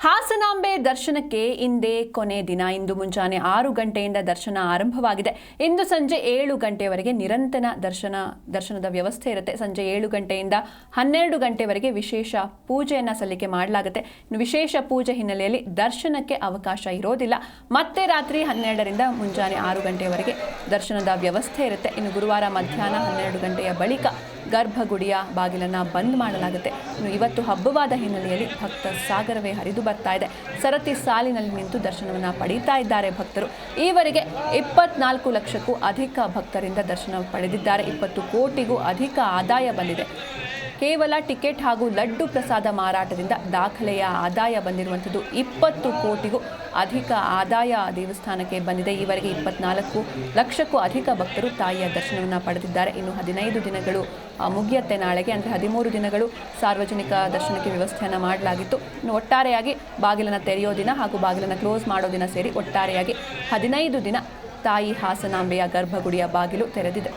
ಹಾಸನಾಂಬೆ ದರ್ಶನಕ್ಕೆ ಇಂದೇ ಕೊನೆ ದಿನ. ಇಂದು ಮುಂಜಾನೆ ಆರು ಗಂಟೆಯಿಂದ ದರ್ಶನ ಆರಂಭವಾಗಿದೆ. ಇಂದು ಸಂಜೆ ಏಳು ಗಂಟೆವರೆಗೆ ನಿರಂತರ ದರ್ಶನ, ದರ್ಶನದ ವ್ಯವಸ್ಥೆ ಇರುತ್ತೆ. ಸಂಜೆ ಏಳು ಗಂಟೆಯಿಂದ ಹನ್ನೆರಡು ಗಂಟೆವರೆಗೆ ವಿಶೇಷ ಪೂಜೆಯನ್ನು ಸಲ್ಲಿಕೆ ಮಾಡಲಾಗುತ್ತೆ. ವಿಶೇಷ ಪೂಜೆ ಹಿನ್ನೆಲೆಯಲ್ಲಿ ದರ್ಶನಕ್ಕೆ ಅವಕಾಶ ಇರೋದಿಲ್ಲ. ಮತ್ತೆ ರಾತ್ರಿ ಹನ್ನೆರಡರಿಂದ ಮುಂಜಾನೆ ಆರು ಗಂಟೆವರೆಗೆ ದರ್ಶನದ ವ್ಯವಸ್ಥೆ ಇರುತ್ತೆ. ಇನ್ನು ಗುರುವಾರ ಮಧ್ಯಾಹ್ನ ಹನ್ನೆರಡು ಗಂಟೆಯ ಬಳಿಕ ಗರ್ಭಗುಡಿಯ ಬಾಗಿಲನ್ನು ಬಂದ್ ಮಾಡಲಾಗುತ್ತೆ. ಇವತ್ತು ಹಬ್ಬವಾದ ಹಿನ್ನೆಲೆಯಲ್ಲಿ ಭಕ್ತ ಸಾಗರವೇ ಹರಿದು ಬರ್ತಾ ಇದೆ. ಸರತಿ ಸಾಲಿನಲ್ಲಿ ನಿಂತು ದರ್ಶನವನ್ನ ಪಡೀತಾ ಇದ್ದಾರೆ ಭಕ್ತರು. ಈವರೆಗೆ ಇಪ್ಪತ್ನಾಲ್ಕು ಲಕ್ಷಕ್ಕೂ ಅಧಿಕ ಭಕ್ತರಿಂದ ದರ್ಶನ ಪಡೆದಿದ್ದಾರೆ. ಇಪ್ಪತ್ತು ಕೋಟಿಗೂ ಅಧಿಕ ಆದಾಯ ಬಂದಿದೆ. ಕೇವಲ ಟಿಕೆಟ್ ಹಾಗೂ ಲಡ್ಡು ಪ್ರಸಾದ ಮಾರಾಟದಿಂದ ದಾಖಲೆಯ ಆದಾಯ ಬಂದಿರುವಂಥದ್ದು ಇಪ್ಪತ್ತು ಕೋಟಿಗೂ ಅಧಿಕ ಆದಾಯ ದೇವಸ್ಥಾನಕ್ಕೆ ಬಂದಿದೆ. ಈವರೆಗೆ ಇಪ್ಪತ್ನಾಲ್ಕು ಲಕ್ಷಕ್ಕೂ ಅಧಿಕ ಭಕ್ತರು ತಾಯಿಯ ದರ್ಶನವನ್ನು ಪಡೆದಿದ್ದಾರೆ. ಇನ್ನು ಹದಿನೈದು ದಿನಗಳು ಮುಗಿಯತ್ತೆ ನಾಳೆಗೆ. ಅಂದರೆ ಹದಿಮೂರು ದಿನಗಳು ಸಾರ್ವಜನಿಕ ದರ್ಶನಕ್ಕೆ ವ್ಯವಸ್ಥೆಯನ್ನು ಮಾಡಲಾಗಿತ್ತು. ಇನ್ನು ಒಟ್ಟಾರೆಯಾಗಿ ಬಾಗಿಲನ್ನು ತೆರೆಯೋ ದಿನ ಹಾಗೂ ಬಾಗಿಲನ್ನು ಕ್ಲೋಸ್ ಮಾಡೋ ದಿನ ಸೇರಿ ಒಟ್ಟಾರೆಯಾಗಿ ಹದಿನೈದು ದಿನ ತಾಯಿ ಹಾಸನಾಂಬೆಯ ಗರ್ಭಗುಡಿಯ ಬಾಗಿಲು ತೆರೆದಿದೆ.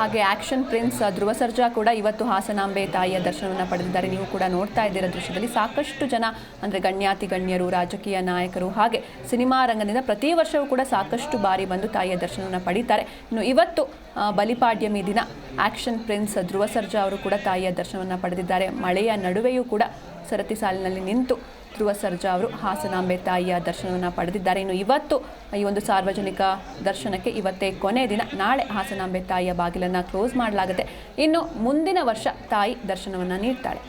ಹಾಗೆ ಆಕ್ಷನ್ ಪ್ರಿನ್ಸ್ ಧ್ರುವ ಸರ್ಜಾ ಕೂಡ ಇವತ್ತು ಹಾಸನಾಂಬೆ ತಾಯಿಯ ದರ್ಶನವನ್ನು ಪಡೆದಿದ್ದಾರೆ. ನೀವು ಕೂಡ ನೋಡ್ತಾ ಇದ್ದೀರ ದೃಶ್ಯದಲ್ಲಿ ಸಾಕಷ್ಟು ಜನ, ಅಂದರೆ ಗಣ್ಯಾತಿ ಗಣ್ಯರು, ರಾಜಕೀಯ ನಾಯಕರು ಹಾಗೆ ಸಿನಿಮಾ ರಂಗದಿಂದ ಪ್ರತಿ ವರ್ಷವೂ ಕೂಡ ಸಾಕಷ್ಟು ಬಾರಿ ಬಂದು ತಾಯಿಯ ದರ್ಶನವನ್ನು ಪಡೀತಾರೆ. ಇನ್ನು ಇವತ್ತು ಬಲಿಪಾಡ್ಯಮಿ ದಿನ ಆಕ್ಷನ್ ಪ್ರಿನ್ಸ್ ಧ್ರುವ ಸರ್ಜಾ ಅವರು ಕೂಡ ತಾಯಿಯ ದರ್ಶನವನ್ನು ಪಡೆದಿದ್ದಾರೆ. ಮಳೆಯ ನಡುವೆಯೂ ಕೂಡ ಸರತಿ ಸಾಲಿನಲ್ಲಿ ನಿಂತು ಧ್ರುವ ಸರ್ಜಾ ಅವರು ಹಾಸನಾಂಬೆ ತಾಯಿಯ ದರ್ಶನವನ್ನು ಪಡೆದಿದ್ದಾರೆ. ಇನ್ನು ಇವತ್ತು ಈ ಒಂದು ಸಾರ್ವಜನಿಕ ದರ್ಶನಕ್ಕೆ ಇವತ್ತೇ ಕೊನೆ ದಿನ. ನಾಳೆ ಹಾಸನಾಂಬೆ ತಾಯಿಯ ಬಾಗಿಲನ್ನು ಕ್ಲೋಸ್ ಮಾಡಲಾಗುತ್ತೆ. ಇನ್ನು ಮುಂದಿನ ವರ್ಷ ತಾಯಿ ದರ್ಶನವನ್ನು ನೀಡ್ತಾಳೆ.